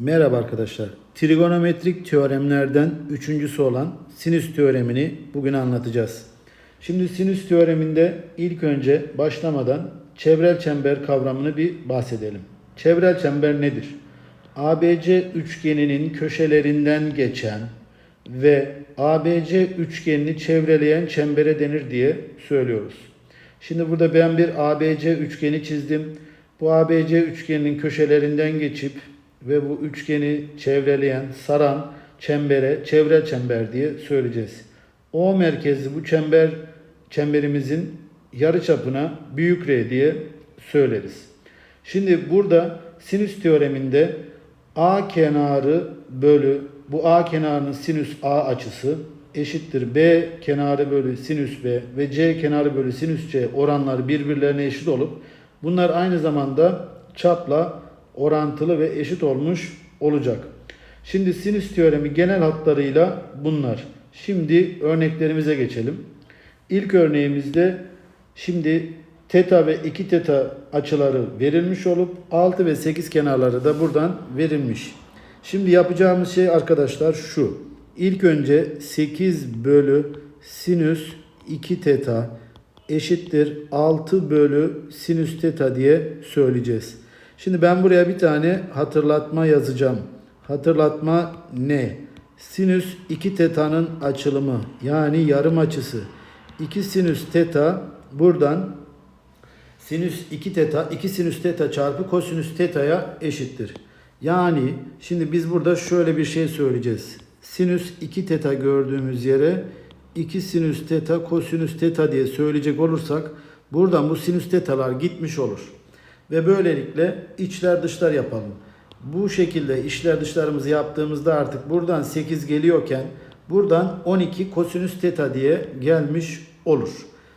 Merhaba arkadaşlar. Trigonometrik teoremlerden üçüncüsü olan sinüs teoremini bugün anlatacağız. Şimdi sinüs teoreminde ilk önce başlamadan çevrel çember kavramını bir bahsedelim. Çevrel çember nedir? ABC üçgeninin köşelerinden geçen ve ABC üçgenini çevreleyen çembere denir diye söylüyoruz. Şimdi burada ben bir ABC üçgeni çizdim. Bu ABC üçgeninin köşelerinden geçip ve bu üçgeni çevreleyen, saran çembere çevrel çember diye söyleyeceğiz. O merkezli bu çember çemberimizin yarı çapına büyük R diye söyleriz. Şimdi burada sinüs teoreminde A kenarı bölü bu A kenarının sinüs A açısı eşittir B kenarı bölü sinüs B ve C kenarı bölü sinüs C oranları birbirlerine eşit olup bunlar aynı zamanda çapla orantılı ve eşit olmuş olacak. Şimdi sinüs teoremi genel hatlarıyla bunlar. Şimdi örneklerimize geçelim. İlk örneğimizde şimdi teta ve 2 teta açıları verilmiş olup 6 ve 8 kenarları da buradan verilmiş. Şimdi yapacağımız şey arkadaşlar şu. İlk önce 8 bölü sinüs 2 teta eşittir 6 bölü sinüs teta diye söyleyeceğiz. Şimdi ben buraya bir tane hatırlatma yazacağım. Hatırlatma ne? Sinüs 2 teta'nın açılımı yani yarım açısı. 2 sinüs teta buradan sinüs 2 teta 2 sinüs teta çarpı kosinüs teta'ya eşittir. Yani şimdi biz burada şöyle bir şey söyleyeceğiz. Sinüs 2 teta gördüğümüz yere 2 sinüs teta kosinüs teta diye söyleyecek olursak buradan bu sinüs tetalar gitmiş olur. Ve böylelikle içler dışlar yapalım. Bu şekilde içler dışlarımızı yaptığımızda artık buradan 8 geliyorken buradan 12 kosinüs teta diye gelmiş olur.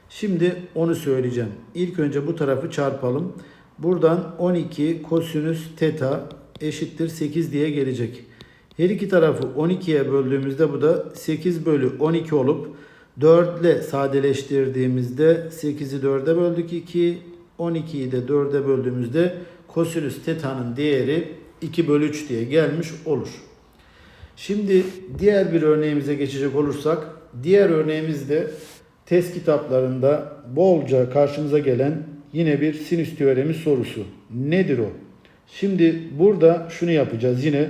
Şimdi onu söyleyeceğim. İlk önce bu tarafı çarpalım. Buradan 12 kosinüs teta eşittir 8 diye gelecek. Her iki tarafı 12'ye böldüğümüzde bu da 8 bölü 12 olup 4 ile sadeleştirdiğimizde 8'i 4'e böldük 2, 12'yi de 4'e böldüğümüzde kosinüs teta'nın değeri 2 bölü 3 diye gelmiş olur. Şimdi diğer bir örneğimize geçecek olursak, diğer örneğimizde test kitaplarında bolca karşımıza gelen yine bir sinüs teoremi sorusu. Nedir o? Şimdi burada şunu yapacağız yine.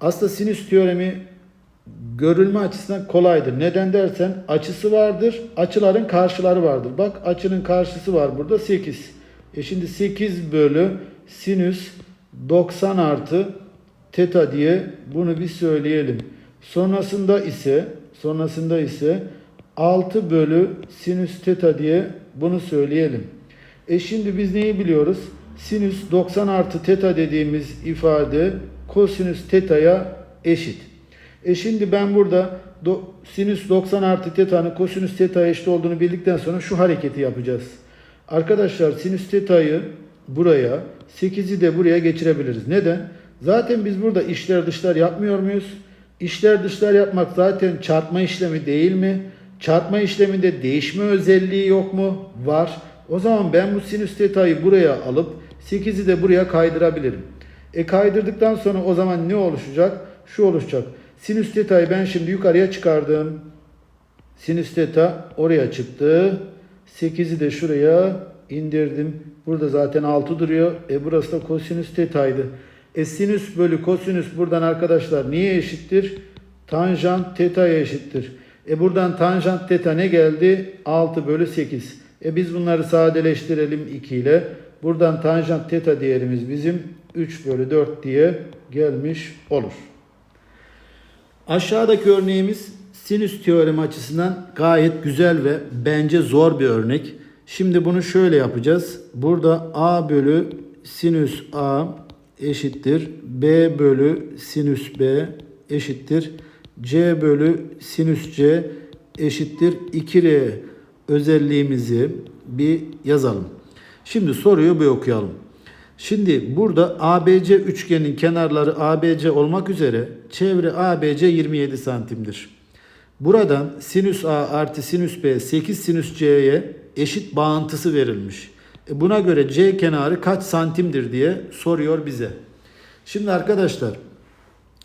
Aslında sinüs teoremi görülme açısından kolaydır. Neden dersen açısı vardır, açıların karşıları vardır. Bak açının karşısı var burada 8. E şimdi 8 bölü sinüs 90 artı teta diye bunu bir söyleyelim. Sonrasında ise sonrasında ise 6 bölü sinüs teta diye bunu söyleyelim. E şimdi biz neyi biliyoruz? Sinüs 90 artı teta dediğimiz ifade kosinüs teta'ya eşit. E şimdi ben burada do, sinüs 90 artı teta'nın kosinüs teta'ya eşit olduğunu bildikten sonra şu hareketi yapacağız. Arkadaşlar sinüs teta'yı buraya 8'i de buraya geçirebiliriz. Neden? Zaten biz burada işler dışlar yapmıyor muyuz? İşler dışlar yapmak zaten çarpma işlemi değil mi? Çarpma işleminde değişme özelliği yok mu? Var. O zaman ben bu sinüs teta'yı buraya alıp 8'i de buraya kaydırabilirim. E kaydırdıktan sonra o zaman ne oluşacak? Şu oluşacak. Sinüs teta'yı ben şimdi yukarıya çıkardım. Sinüs teta oraya çıktı. 8'i de şuraya indirdim. Burada zaten 6 duruyor. E burası da kosinüs teta'ydı. E sinüs bölü kosinüs buradan arkadaşlar niye eşittir? Tanjant teta'ya eşittir. E buradan tanjant teta ne geldi? 6 bölü 8. E biz bunları sadeleştirelim 2 ile. Buradan tanjant teta değerimiz bizim 3 bölü 4 diye gelmiş olur. Aşağıdaki örneğimiz sinüs teoremi açısından gayet güzel ve bence zor bir örnek. Şimdi bunu şöyle yapacağız. Burada a bölü sinüs a eşittir. b bölü sinüs b eşittir. c bölü sinüs c eşittir. 2r özelliğimizi bir yazalım. Şimdi soruyu bir okuyalım. Şimdi burada ABC üçgenin kenarları ABC olmak üzere çevre ABC 27 santimdir. Buradan sinüs A artı sinüs B 8 sinüs C'ye eşit bağıntısı verilmiş. E buna göre C kenarı kaç santimdir diye soruyor bize. Şimdi arkadaşlar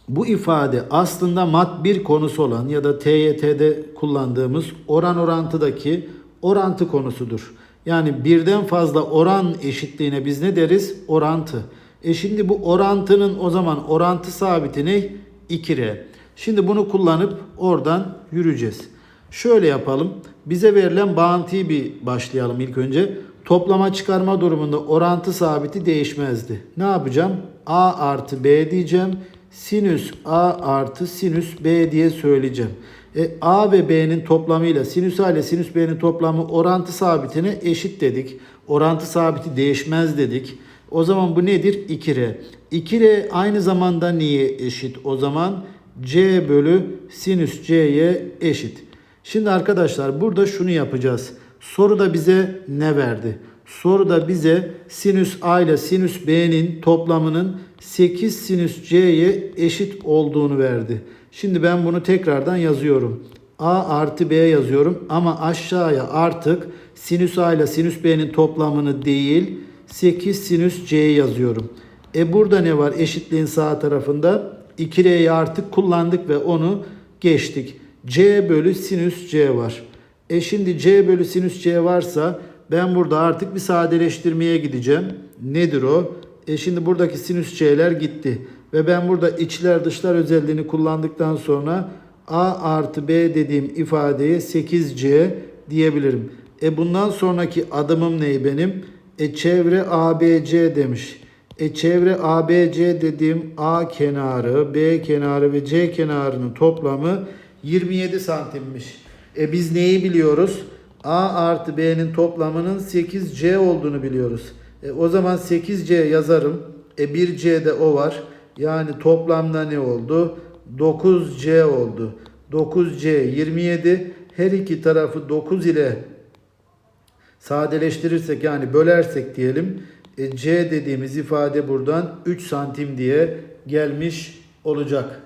Bu ifade aslında mat 1 konusu olan ya da TYT'de kullandığımız oran orantıdaki orantı konusudur. Yani birden fazla oran eşitliğine biz ne deriz? Orantı. E şimdi bu orantının o zaman orantı sabiti ne? 2R. Şimdi bunu kullanıp oradan yürüyeceğiz. Şöyle yapalım. Bize verilen bağıntıyı bir başlayalım ilk önce. Toplama çıkarma durumunda orantı sabiti değişmezdi. Ne yapacağım? A artı B diyeceğim. Sinüs A artı sinüs B diye söyleyeceğim. E, A ve B'nin toplamıyla sinüs A ile sinüs B'nin toplamı orantı sabitine eşit dedik. Orantı sabiti değişmez dedik. O zaman bu nedir? 2R. 2R aynı zamanda niye eşit? O zaman C bölü sinüs C'ye eşit. Şimdi arkadaşlar burada şunu yapacağız. Soruda bize ne verdi? Soruda bize sinüs A ile sinüs B'nin toplamının 8 sinüs C'ye eşit olduğunu verdi. Şimdi ben bunu tekrardan yazıyorum. A artı B yazıyorum ama aşağıya artık sinüs A ile sinüs B'nin toplamını değil 8 sinüs C'yi yazıyorum. E burada ne var eşitliğin sağ tarafında? 2R'yi artık kullandık ve onu geçtik. C bölü sinüs C var. E şimdi C bölü sinüs C varsa ben burada artık bir sadeleştirmeye gideceğim. Nedir o? E şimdi buradaki sinüs C'ler gitti. Ve ben burada içler dışlar özelliğini kullandıktan sonra A artı B dediğim ifadeye 8C diyebilirim. E bundan sonraki adımım ne benim? E çevre ABC demiş. E çevre ABC dediğim A kenarı, B kenarı ve C kenarının toplamı 27 santimmiş. E biz neyi biliyoruz? A artı B'nin toplamının 8C olduğunu biliyoruz. E o zaman 8C yazarım. E 1C de o var. Yani toplamda ne oldu? 9C oldu. 9C 27. Her iki tarafı 9 ile sadeleştirirsek yani bölersek diyelim. E, C dediğimiz ifade buradan 3 santim diye gelmiş olacak.